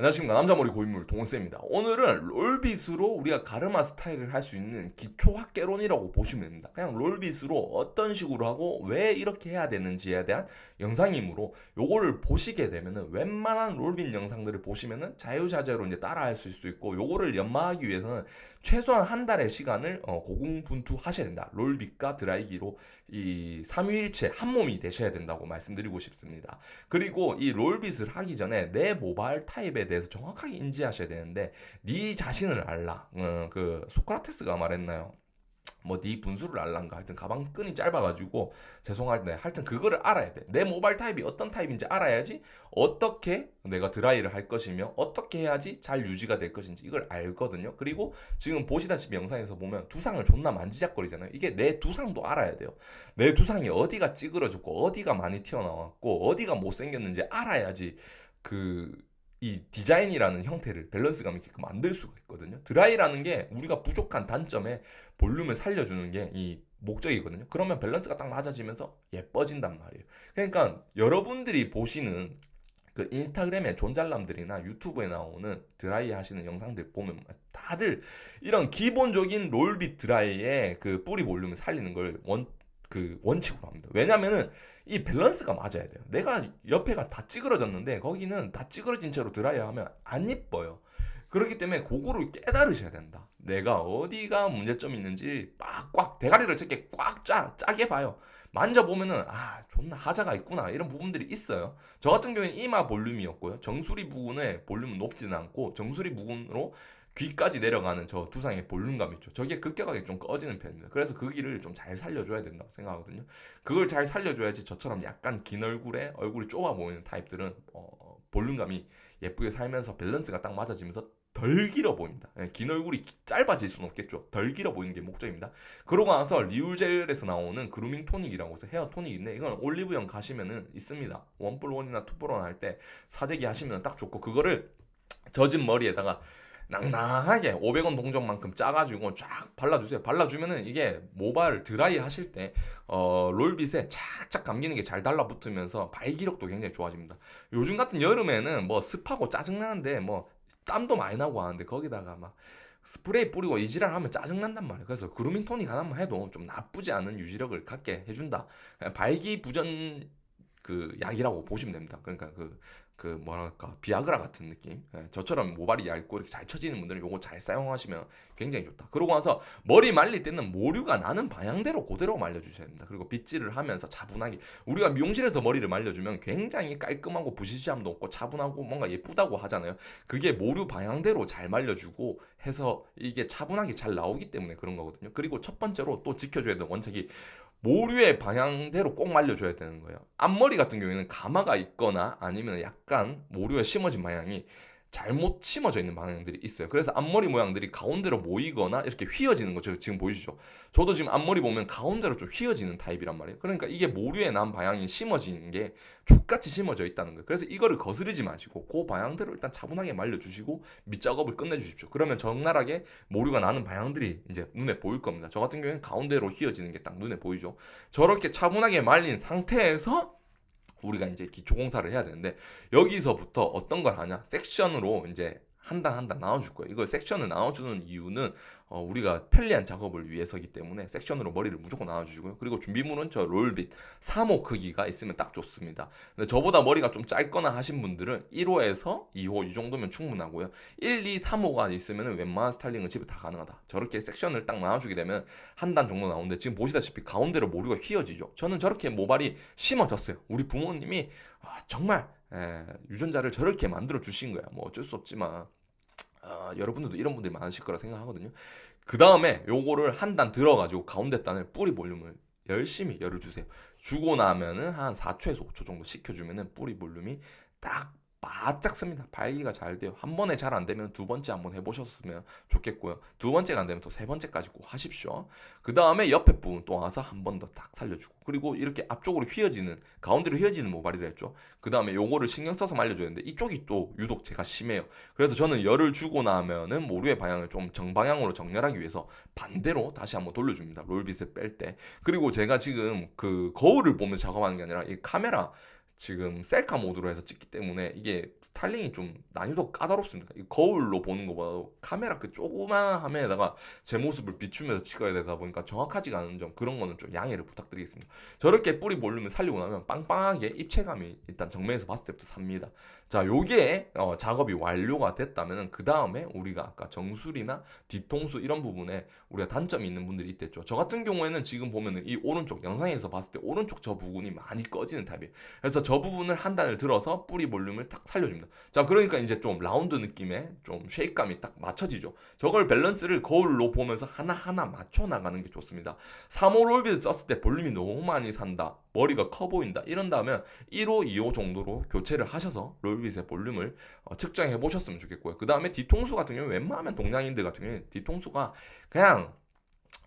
안녕하십니까. 남자머리 고인물 동원쌤입니다. 오늘은 롤빗으로 우리가 가르마 스타일을 할 수 있는 기초 학개론이라고 보시면 됩니다. 그냥 롤빗으로 어떤 식으로 하고 왜 이렇게 해야 되는지에 대한 영상이므로 요거를 보시게 되면은 웬만한 롤빗 영상들을 보시면은 자유자재로 이제 따라 할 수 있고 요거를 연마하기 위해서는 최소한 한 달의 시간을 어, 고공분투 하셔야 된다. 롤빗과 드라이기로 이 삼위일체 한 몸이 되셔야 된다고 말씀드리고 싶습니다. 그리고 이 롤빗을 하기 전에 내 모바일 타입에 대해서 정확하게 인지하셔야 되는데 네 자신을 알라. 어, 그 소크라테스가 말했나요? 뭐네 분수를 알란가 하여튼 가방 끈이 짧아가지고 죄송한데 하여튼 그거를 알아야 돼. 내 모바일 타입이 어떤 타입인지 알아야지 어떻게 내가 드라이를 할 것이며 어떻게 해야지 잘 유지가 될 것인지 이걸 알거든요. 그리고 지금 보시다시피 영상에서 보면 두상을 존나 만지작거리잖아요. 이게 내 두상도 알아야 돼요. 내 두상이 어디가 찌그러졌고 어디가 많이 튀어나왔고 어디가 못생겼는지 알아야지 그 이 디자인이라는 형태를 밸런스감 있게 만들 수가 있거든요. 드라이라는 게 우리가 부족한 단점에 볼륨을 살려주는 게 이 목적이거든요. 그러면 밸런스가 딱 맞아지면서 예뻐진단 말이에요. 그러니까 여러분들이 보시는 그 인스타그램의 존잘남들이나 유튜브에 나오는 드라이 하시는 영상들 보면 다들 이런 기본적인 롤빗 드라이의 그 뿌리 볼륨을 살리는 걸 원 그 원칙으로 합니다. 왜냐면은 이 밸런스가 맞아야 돼요. 내가 옆에가 다 찌그러졌는데 거기는 다 찌그러진 채로 드라이어 하면 안 이뻐요. 그렇기 때문에 그거를 깨달으셔야 된다. 내가 어디가 문제점이 있는지 빡꽉 대가리를 저렇게 꽉 짜, 짜게 봐요. 만져보면은 아 존나 하자가 있구나 이런 부분들이 있어요. 저 같은 경우에는 이마 볼륨이었고요. 정수리 부분의 볼륨은 높지는 않고 정수리 부분으로 귀까지 내려가는 저 두상의 볼륨감 있죠. 저게 급격하게 좀 꺼지는 편입니다. 그래서 그 길을 좀 잘 살려줘야 된다고 생각하거든요. 그걸 잘 살려줘야지 저처럼 약간 긴 얼굴에 얼굴이 좁아 보이는 타입들은 어, 볼륨감이 예쁘게 살면서 밸런스가 딱 맞아지면서 덜 길어 보입니다. 예, 긴 얼굴이 짧아질 수는 없겠죠. 덜 길어 보이는 게 목적입니다. 그러고 나서 리울젤에서 나오는 그루밍 토닉이라고 해서 헤어 토닉인데 이건 올리브영 가시면은 있습니다. 원뿔 원이나 투뿔 원할 때 사재기 하시면 딱 좋고 그거를 젖은 머리에다가 낭낭하게 500원 동전만큼 짜가지고 쫙 발라주세요. 발라주면은 이게 모발 드라이 하실 때 어, 롤빗에 착착 감기는 게 잘 달라붙으면서 발기력도 굉장히 좋아집니다. 요즘 같은 여름에는 뭐 습하고 짜증나는데 뭐 땀도 많이 나고 하는데 거기다가 막 스프레이 뿌리고 이지랄 하면 짜증난단 말이에요. 그래서 그루밍 토닉 하나만 해도 좀 나쁘지 않은 유지력을 갖게 해준다. 발기부전 그 약이라고 보시면 됩니다. 그러니까 그, 그 뭐랄까 비아그라 같은 느낌. 예, 저처럼 모발이 얇고 이렇게 잘 처지는 분들은 요거 잘 사용하시면 굉장히 좋다. 그러고 나서 머리 말릴 때는 모류가 나는 방향대로 그대로 말려주셔야 됩니다. 그리고 빗질을 하면서 차분하게 우리가 미용실에서 머리를 말려주면 굉장히 깔끔하고 부시시함도 없고 차분하고 뭔가 예쁘다고 하잖아요. 그게 모류 방향대로 잘 말려주고 해서 이게 차분하게 잘 나오기 때문에 그런 거거든요. 그리고 첫 번째로 또 지켜줘야 되는 원칙이 모류의 방향대로 꼭 말려줘야 되는 거예요. 앞머리 같은 경우에는 가마가 있거나 아니면 약간 모류에 심어진 방향이 잘못 심어져 있는 방향들이 있어요. 그래서 앞머리 모양들이 가운데로 모이거나 이렇게 휘어지는 거죠. 지금 보이시죠? 저도 지금 앞머리 보면 가운데로 좀 휘어지는 타입이란 말이에요. 그러니까 이게 모류에 난 방향이 심어지는 게 족같이 심어져 있다는 거예요. 그래서 이거를 거스르지 마시고 그 방향대로 일단 차분하게 말려주시고 밑작업을 끝내주십시오. 그러면 적나라하게 모류가 나는 방향들이 이제 눈에 보일 겁니다. 저 같은 경우에는 가운데로 휘어지는 게 딱 눈에 보이죠. 저렇게 차분하게 말린 상태에서 우리가 이제 기초 공사를 해야 되는데 여기서부터 어떤 걸 하냐? 섹션으로 이제 한단한단 나눠줄 거예요. 이걸 섹션을 나눠주는 이유는 어, 우리가 편리한 작업을 위해서기 때문에 섹션으로 머리를 무조건 나눠주시고요. 그리고 준비물은 저 롤빗 3호 크기가 있으면 딱 좋습니다. 근데 저보다 머리가 좀 짧거나 하신 분들은 1호에서 2호 이 정도면 충분하고요. 1, 2, 3호가 있으면 웬만한 스타일링은 집에 다 가능하다. 저렇게 섹션을 딱 나눠주게 되면 한 단 정도 나오는데 지금 보시다시피 가운데로 모류가 휘어지죠. 저는 저렇게 모발이 심어졌어요. 우리 부모님이 아, 정말 에, 유전자를 저렇게 만들어 주신 거야. 뭐 어쩔 수 없지만 어, 여러분들도 이런 분들이 많으실 거라 생각하거든요. 그 다음에 요거를 한 단 들어가지고 가운데 단을 뿌리 볼륨을 열심히 열어주세요. 주고 나면은 한 4초에서 5초 정도 식혀주면은 뿌리 볼륨이 딱 바짝 씁니다. 발기가 잘 돼요. 한 번에 잘 안 되면 두 번째 한번 해보셨으면 좋겠고요. 두 번째가 안 되면 또 세 번째까지 꼭 하십시오. 그 다음에 옆에 부분 또 와서 한 번 더 딱 살려주고 그리고 이렇게 앞쪽으로 휘어지는 가운데로 휘어지는 모발이라 했죠. 그 다음에 요거를 신경 써서 말려줘야 되는데 이쪽이 또 유독 제가 심해요. 그래서 저는 열을 주고 나면은 모류의 방향을 좀 정방향으로 정렬하기 위해서 반대로 다시 한번 돌려줍니다. 롤빗을 뺄 때. 그리고 제가 지금 그 거울을 보면서 작업하는 게 아니라 이 카메라 지금 셀카 모드로 해서 찍기 때문에 이게 스타일링이 좀 난이도 까다롭습니다. 이 거울로 보는 것보다 카메라 그 조그만 화면에다가 제 모습을 비추면서 찍어야 되다 보니까 정확하지가 않은 점 그런 거는 좀 양해를 부탁드리겠습니다. 저렇게 뿌리 볼륨을 살리고 나면 빵빵하게 입체감이 일단 정면에서 봤을 때부터 삽니다. 자, 요게 어, 작업이 완료가 됐다면은 그 다음에 우리가 아까 정수리나 뒤통수 이런 부분에 우리가 단점이 있는 분들이 있댔죠. 저 같은 경우에는 지금 보면은 이 오른쪽 영상에서 봤을 때 오른쪽 저 부분이 많이 꺼지는 타입이에요. 그래서 저 부분을 한 단을 들어서 뿌리 볼륨을 딱 살려줍니다. 자, 그러니까 이제 좀 라운드 느낌의 좀 쉐입감이 딱 맞춰지죠. 저걸 밸런스를 거울로 보면서 하나하나 맞춰 나가는 게 좋습니다. 3호 롤빗 썼을 때 볼륨이 너무 많이 산다. 머리가 커 보인다. 이런다면 1호, 2호 정도로 교체를 하셔서 롤빗의 볼륨을 어, 측정해 보셨으면 좋겠고요. 그 다음에 뒤통수 같은 경우에 웬만하면 동양인들 같은 경우에 뒤통수가 그냥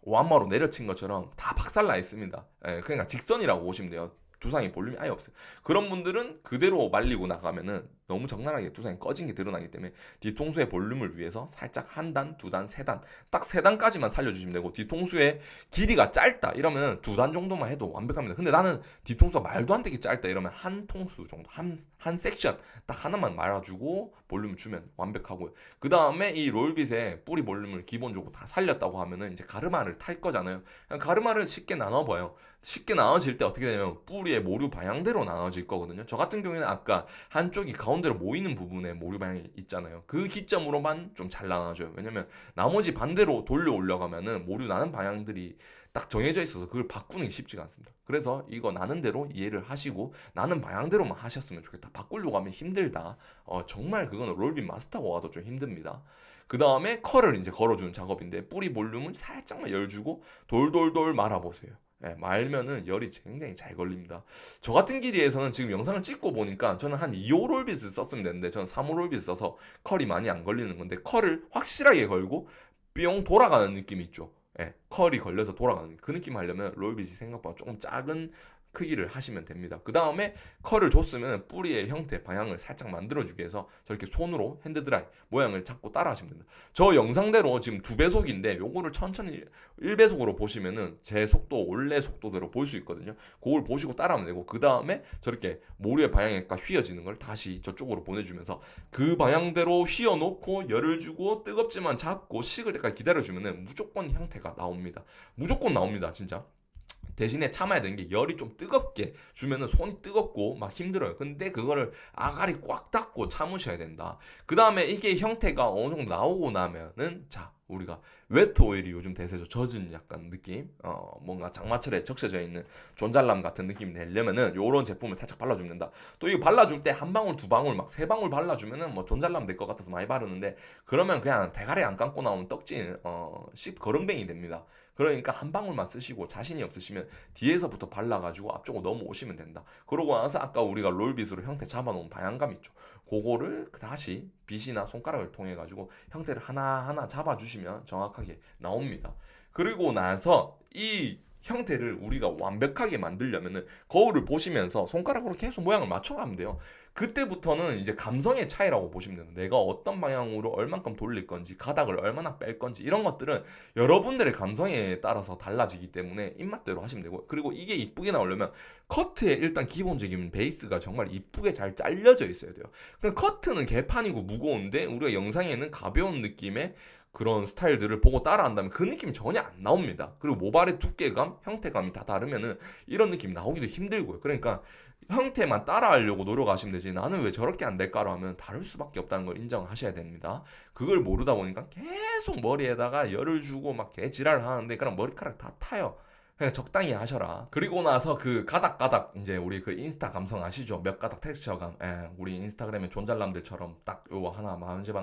완마로 내려친 것처럼 다 박살나 있습니다. 예, 그러니까 직선이라고 보시면 돼요. 두상이 볼륨이 아예 없어요. 그런 분들은 그대로 말리고 나가면은 너무 적나라하게 두상이 꺼진 게 드러나기 때문에 뒤통수의 볼륨을 위해서 살짝 한 단, 두 단, 세 단, 딱 세 단까지만 살려주시면 되고 뒤통수의 길이가 짧다 이러면 두 단 정도만 해도 완벽합니다. 근데 나는 뒤통수가 말도 안 되게 짧다 이러면 한 통수 정도, 한, 한 섹션 딱 하나만 말아주고 볼륨 주면 완벽하고요. 그 다음에 이 롤빗의 뿌리 볼륨을 기본적으로 다 살렸다고 하면은 이제 가르마를 탈 거잖아요. 가르마를 쉽게 나눠봐요. 쉽게 나눠질 때 어떻게 되냐면 뿌리의 모류 방향대로 나눠질 거거든요. 저 같은 경우에는 아까 한쪽이 가운데 로 모이는 부분에 모류 방향이 있잖아요. 그 기점으로만 좀 잘 나눠져요. 왜냐면 나머지 반대로 돌려 올려가면은 모류 나는 방향들이 딱 정해져 있어서 그걸 바꾸는 게 쉽지가 않습니다. 그래서 이거 나는 대로 이해를 하시고 나는 방향대로만 하셨으면 좋겠다. 바꾸려고 하면 힘들다. 어, 정말 그거는 롤빈 마스터가 와도 좀 힘듭니다. 그 다음에 컬을 이제 걸어주는 작업인데 뿌리 볼륨을 살짝만 열주고 돌돌돌 말아보세요. 예, 말면은 열이 굉장히 잘 걸립니다. 저 같은 길이에서는 지금 영상을 찍고 보니까 저는 한 2호 롤빗을 썼으면 되는데 저는 3호 롤빗을 써서 컬이 많이 안 걸리는 건데 컬을 확실하게 걸고 뿅 돌아가는 느낌이 있죠. 예, 컬이 걸려서 돌아가는 그 느낌 하려면 롤빗이 생각보다 조금 작은 크기를 하시면 됩니다. 그 다음에 컬을 줬으면 뿌리의 형태, 방향을 살짝 만들어주기 위해서 저렇게 손으로 핸드드라이 모양을 잡고 따라 하시면 됩니다. 저 영상대로 지금 두 배속인데 요거를 천천히 1배속으로 보시면은 제 속도, 원래 속도대로 볼 수 있거든요. 그걸 보시고 따라하면 되고 그 다음에 저렇게 모류의 방향에 휘어지는 걸 다시 저쪽으로 보내주면서 그 방향대로 휘어놓고 열을 주고 뜨겁지만 잡고 식을 때까지 기다려주면은 무조건 형태가 나옵니다. 무조건 나옵니다, 진짜. 대신에 참아야 되는 게 열이 좀 뜨겁게 주면은 손이 뜨겁고 막 힘들어요. 근데 그거를 아가리 꽉 닫고 참으셔야 된다. 그 다음에 이게 형태가 어느 정도 나오고 나면은 자 우리가 웨트 오일이 요즘 대세죠. 젖은 약간 느낌, 어 뭔가 장마철에 적셔져 있는 존잘남 같은 느낌이 내려면은 요런 제품을 살짝 발라주면 된다. 또 이거 발라줄 때 한 방울, 두 방울, 막 세 방울 발라주면은 뭐 존잘남 될 것 같아서 많이 바르는데 그러면 그냥 대가리 안 감고 나오면 떡진 어 씹 거렁뱅이 됩니다. 그러니까 한 방울만 쓰시고 자신이 없으시면 뒤에서부터 발라가지고 앞쪽으로 넘어오시면 된다. 그러고 나서 아까 우리가 롤빗으로 형태 잡아놓은 방향감 있죠. 그거를 다시 빗이나 손가락을 통해 가지고 형태를 하나하나 잡아주시면 정확하게 나옵니다. 그리고 나서 이 형태를 우리가 완벽하게 만들려면은 거울을 보시면서 손가락으로 계속 모양을 맞춰가면 돼요. 그때부터는 이제 감성의 차이라고 보시면 돼요. 내가 어떤 방향으로 얼만큼 돌릴 건지, 가닥을 얼마나 뺄 건지 이런 것들은 여러분들의 감성에 따라서 달라지기 때문에 입맛대로 하시면 되고 그리고 이게 이쁘게 나오려면 커트에 일단 기본적인 베이스가 정말 이쁘게 잘 잘려져 있어야 돼요. 그냥 커트는 개판이고 무거운데 우리가 영상에는 가벼운 느낌의 그런 스타일들을 보고 따라한다면 그 느낌이 전혀 안 나옵니다. 그리고 모발의 두께감, 형태감이 다 다르면은 이런 느낌이 나오기도 힘들고요. 그러니까 형태만 따라하려고 노력하시면 되지 나는 왜 저렇게 안 될까로 하면 다를 수밖에 없다는 걸 인정하셔야 됩니다. 그걸 모르다 보니까 계속 머리에다가 열을 주고 막 개지랄을 하는데 그럼 머리카락 다 타요. 그냥 적당히 하셔라. 그리고 나서 그 가닥가닥 이제 우리 그 인스타 감성 아시죠? 몇 가닥 텍스처감. 예, 우리 인스타그램의 존잘남들처럼 딱 요거 하나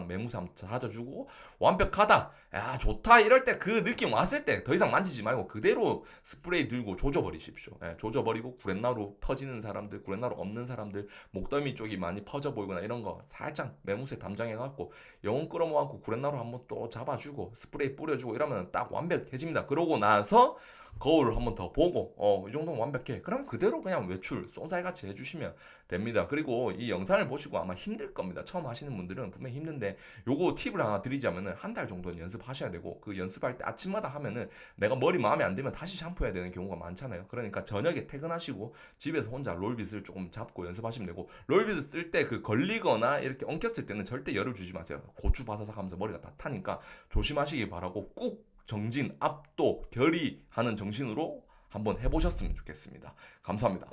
매무새 한번 찾아주고 완벽하다. 야 좋다 이럴 때 그 느낌 왔을 때 더 이상 만지지 말고 그대로 스프레이 들고 조져버리십시오. 예, 조져버리고 구렛나루 퍼지는 사람들, 구렛나루 없는 사람들, 목덜미 쪽이 많이 퍼져 보이거나 이런 거 살짝 매무새 담장해갖고 영혼 끌어모아갖고 구렛나루 한번 또 잡아주고 스프레이 뿌려주고 이러면 딱 완벽해집니다. 그러고 나서 거울을 한번 더 보고 어 이 정도면 완벽해. 그럼 그대로 그냥 외출 쏜살 같이 해주시면 됩니다. 그리고 이 영상을 보시고 아마 힘들 겁니다. 처음 하시는 분들은 분명히 힘든데 요거 팁을 하나 드리자면은 한 달 정도는 연습하셔야 되고 그 연습할 때 아침마다 하면은 내가 머리 마음에 안 들면 다시 샴푸해야 되는 경우가 많잖아요. 그러니까 저녁에 퇴근하시고 집에서 혼자 롤빗을 조금 잡고 연습하시면 되고 롤빗을 쓸 때 그 걸리거나 이렇게 엉켰을 때는 절대 열을 주지 마세요. 고추 바사삭 하면서 머리가 다 타니까 조심하시기 바라고 꾹 정진, 압도, 결의 하는 정신으로 한번 해보셨으면 좋겠습니다. 감사합니다.